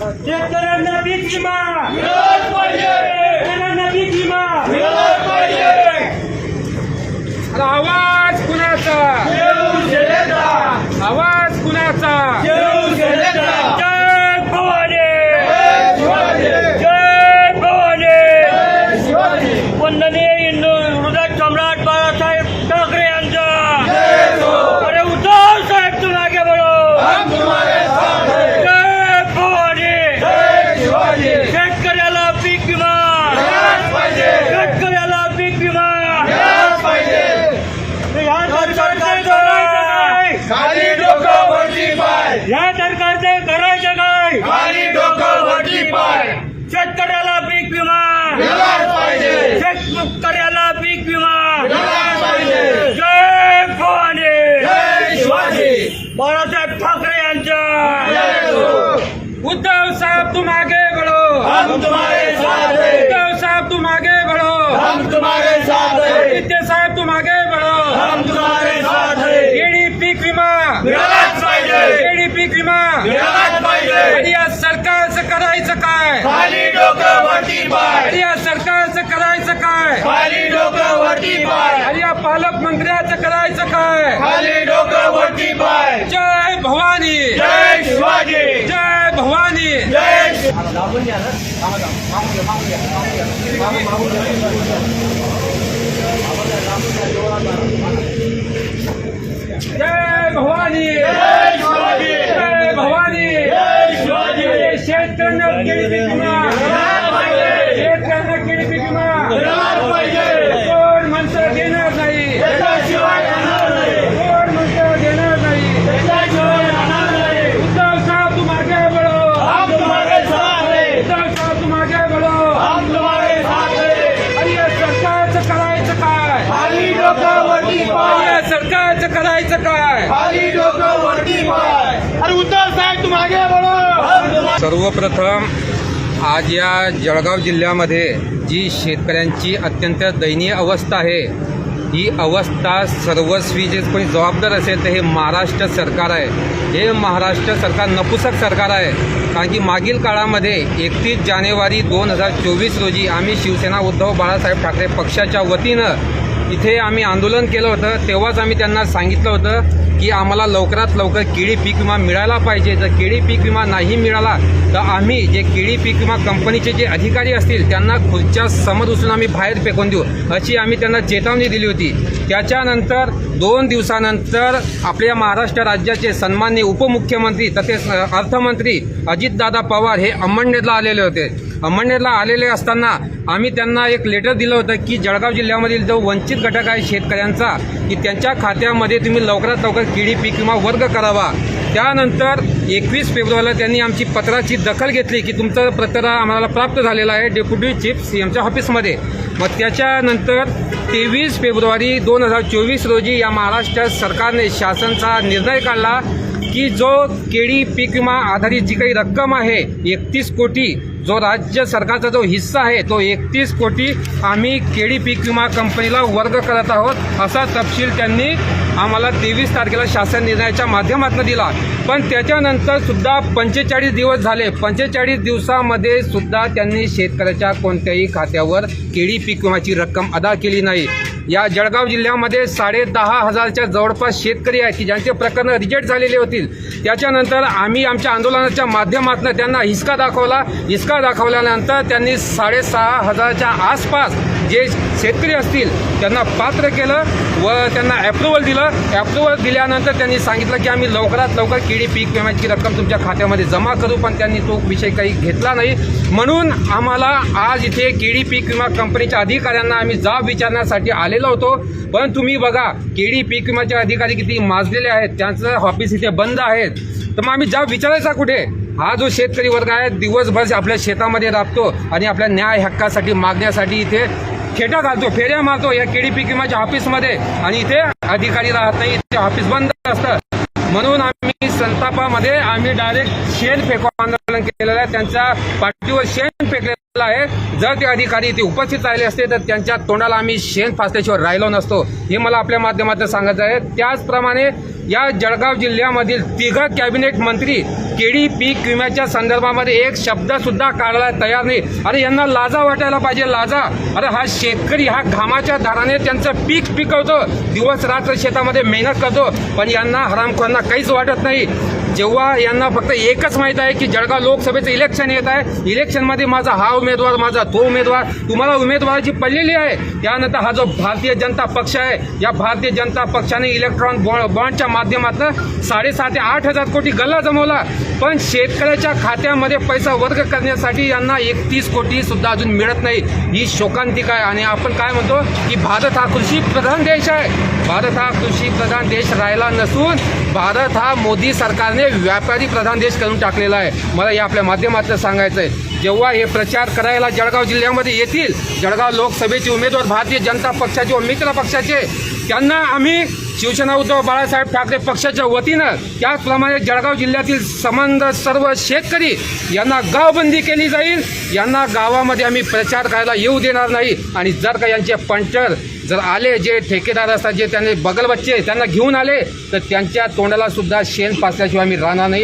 Ceplerinden bitme! Yok! या सरकारचे करायचे काय? डोकं शेतकऱ्याला पीक विमा. शेतकऱ्याला काय? खाली डोकं वरती पाय. आणि या पालकमंत्र्याचं करायचं काय? खाली डोकं वरती पाय. जय भवानी. जय शिवाजी. जय भवानी. जय जय भवानी. जय शिवाजी. जय भवानी. जय शिवाजी. शेतकऱ्यांना करायचं काय? खाली डोकं वरती पाय. अरे उद्धव साहेब हम तुम्हारे सर्वप्रथम आज या जळगाव जिल्ह्यामध्ये जी शेतकऱ्यांची अत्यंत दयनीय अवस्था आहे ही अवस्था सर्वस्वी जे कोणी जबाबदार असेल तर हे महाराष्ट्र सरकार आहे. हे महाराष्ट्र सरकार नपुसक सरकार आहे. कारण की मागील काळामध्ये एकतीस जानेवारी दोन हजार चोवीस रोजी आम्ही शिवसेना उद्धव बाळासाहेब ठाकरे पक्षाच्या वतीनं इथे आम्ही आंदोलन केलं होतं तेव्हाच आम्ही त्यांना सांगितलं होतं की आम्हाला लवकरात लवकर केळी पीक विमा मिळायला पाहिजे. जर केळी पीक विमा नाही मिळाला तर आम्ही जे केळी पीक विमा कंपनीचे जे अधिकारी असतील त्यांना खुर्च्या समज उचलून आम्ही बाहेर फेकून देऊ अशी आम्ही त्यांना चेतावणी दिली होती. त्याच्यानंतर दोन दिवसानंतर आपल्या महाराष्ट्र राज्याचे सन्माननीय उपमुख्यमंत्री तसेच अर्थमंत्री अजितदादा पवार हे अंमळनेरला आलेले होते. अंमळनेरला आलेले असताना आम्ही त्यांना एक लेटर दिलं होतं की जळगाव जिल्ह्यामधील जो वंचित घटक आहे शेतकऱ्यांचा की त्यांच्या खात्यामध्ये तुम्ही लवकरात लवकर किडी पीक विमा वर्ग करावा. त्यानंतर एकवीस फेब्रुवारीला त्यांनी आमची पत्राची दखल घेतली की तुमचं पत्र आम्हाला प्राप्त झालेलं आहे डेप्युटी चीफ सी एमच्या ऑफिसमध्ये. मग त्याच्यानंतर तेवीस फेब्रुवारी दोन हजार चोवीस रोजी या महाराष्ट्र सरकारने शासनचा निर्णय काढला की जो केळी पीक विमा आधारित जी काही रक्कम आहे एकतीस कोटी जो राज्य सरकारचा जो हिस्सा आहे तो एकतीस कोटी आम्ही केळी पीक विमा कंपनीला वर्ग करत आहोत असा तपशील त्यांनी आम्हाला तेवीस तारखेला शासन निर्णयाच्या माध्यमातून दिला. पण त्याच्यानंतर सुद्धा पंचेचाळीस दिवस झाले. पंचेचाळीस दिवसामध्ये सुद्धा त्यांनी शेतकऱ्याच्या कोणत्याही खात्यावर केळी पीक विमाची रक्कम अदा केली नाही. या जळगाव जिल्ह्यामध्ये साडे दहा हजारच्या जवळपास शेतकरी आहेत की ज्यांचे प्रकरणं रिजेक्ट झालेले होतील. त्याच्यानंतर आम्ही आमच्या आंदोलनाच्या माध्यमातून त्यांना हिसका दाखवला. हिसका दाखवल्यानंतर त्यांनी साडेसहा हजारच्या आसपास जे शेतकरी असतील त्यांना पात्र केलं व त्यांना अप्रुव्हल दिलं. अप्रुव्हल दिल्यानंतर त्यांनी सांगितलं की आम्ही लवकरात लवकर केळी पीक विम्याची रक्कम तुमच्या खात्यामध्ये जमा करू पण त्यांनी तो विषय काही घेतला नाही. म्हणून आम्हाला आज इथे केळी पीक विमा कंपनीच्या अधिकाऱ्यांना आम्ही जाब विचारण्यासाठी आलेलो होतो. पण तुम्ही बघा केळी पीक विम्याचे अधिकारी किती माजलेले आहेत त्यांचं ऑफिस इथे बंद आहेत तर मग आम्ही जाब विचारायचा कुठे? हा जो शेतकरी वर्ग आहे दिवसभर आपल्या शेतामध्ये राबतो आणि आपल्या न्याय हक्कासाठी मागण्यासाठी इथे खेटा घालतो फेऱ्या मारतो या केडी किंवा ऑफिसमध्ये. आणि इथे अधिकारी राहत नाही इथे ऑफिस बंद असतं. म्हणून आम्ही संतापामध्ये आम्ही डायरेक्ट शेण फेको. केलेला आहे. त्यांच्या पाठीवर शेण फेकलेला आहे. जर ते अधिकारी इथे उपस्थित राहिले असते तर त्यांच्या तोंडाला आम्ही शेण फासल्याशिवाय राहिलो नसतो. हे मला आपल्या माध्यमातून सांगायचं आहे. त्याचप्रमाणे या जळगाव जिल्ह्यामधील तिघा कॅबिनेट मंत्री केडी पीक विम्याच्या संदर्भामध्ये एक शब्द सुद्धा काढायला तयार नाही. अरे यांना लाजा वाटायला पाहिजे लाजा. अरे हा शेतकरी हा घामाच्या दराने त्यांचं पीक पिकवतो. दिवस रात्र शेतामध्ये मेहनत करतो. पण यांना हरामखोरांना काहीच वाटत नाही. जेव्हा यांना फक्त एकच माहीत आहे की जळगाव लोकसभेचं इलेक्शन येत आहे इलेक्शनमध्ये माझा हा उमेदवार माझा तो उमेदवार तुम्हाला उमेदवाराची पडलेली आहे. त्यानंतर हा जो भारतीय जनता पक्ष आहे या भारतीय जनता पक्षाने इलेक्ट्रॉन बॉन्डच्या माध्यमातून साडेसात ते आठ हजार कोटी गल्ला जमवला. पण शेतकऱ्याच्या खात्यामध्ये पैसा वर्ग करण्यासाठी यांना एकतीस कोटी सुद्धा अजून मिळत नाही. ही शोकांतिका आहे. आणि आपण काय म्हणतो की भारत हा कृषी प्रधान देश आहे. भारत हा कृषी प्रधान देश राहिला नसून भारत हा मोदी सरकारने व्यापारी प्रधान देश करून टाकलेला आहे. मला या आपल्या माध्यमातून सांगायचं आहे जेव्हा हे प्रचार करायला जळगाव जिल्ह्यामध्ये येतील जळगाव लोकसभेचे उमेदवार भारतीय जनता पक्षाचे व मित्र पक्षाचे त्यांना आम्ही शिवसेना उद्धव बाळासाहेब ठाकरे पक्षाच्या वतीनं त्याचप्रमाणे जळगाव जिल्ह्यातील संबंध सर्व शेतकरी यांना गावबंदी केली जाईल. यांना गावामध्ये आम्ही प्रचार करायला येऊ देणार नाही. आणि जर का यांचे पंचर जर आले जे ठेकेदार असतात जे त्यांनी बगल बच्चे त्यांना घेऊन आले तर त्यांच्या तोंडाला सुद्धा शेण पासल्याशिवाय आम्ही राहणार नाही.